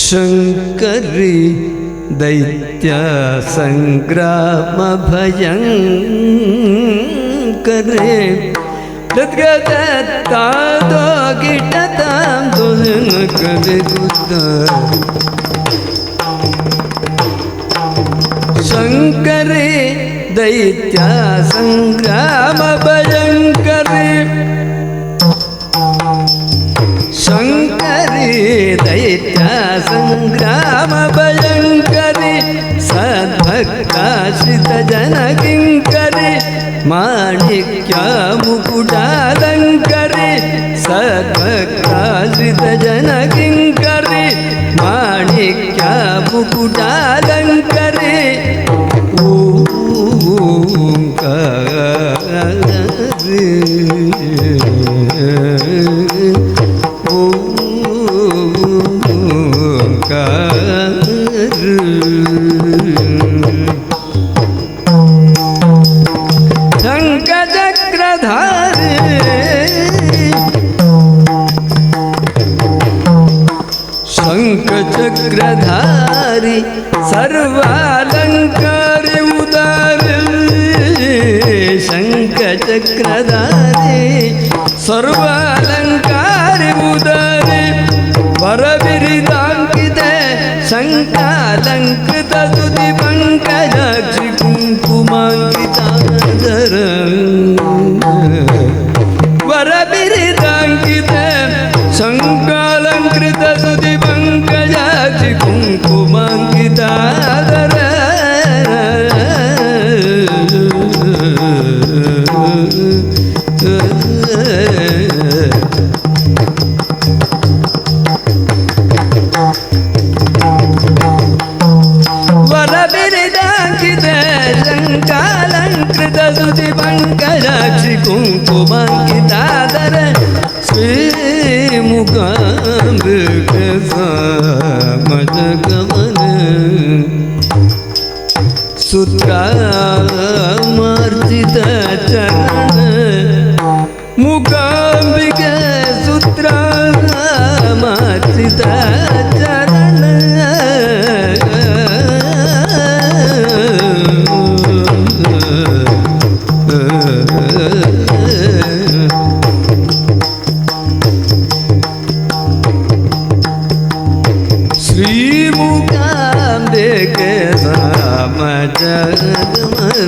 शङ्करी दैत्यसङ्ग्रामभयङ्करे तद्गतादो गिटतां दुर्नकरे शङ्करे दैत्यासङ्ग्रामभयङ्करे शङ्करी दैत्यासङ्ग्रामभयङ्करि सद्भक्ताश्रितजनकिङ्करि माणिक्यमुकुटालङ्करि सद्भक्ताश्रितजनकिङ्करि माणिक्यमुकुटालङ्करि ओङ्कारी शङ्खचक्रधारि सर्वालङ्कारि उदार शङ्खचक्रधारि सर्वालङ्कारि उदारि वरविरिदाङ्किते शङ्कालङ्कृत स्तुति शङ्कालङ्कृत स्तुति पङ्कजाक्षि कुङ्कुमाङ्किताधर श्रीमुकाम्बिकमन सूत्रामार्जित चरण मुकाम्बिक सूत्रामार्जित राम जगमन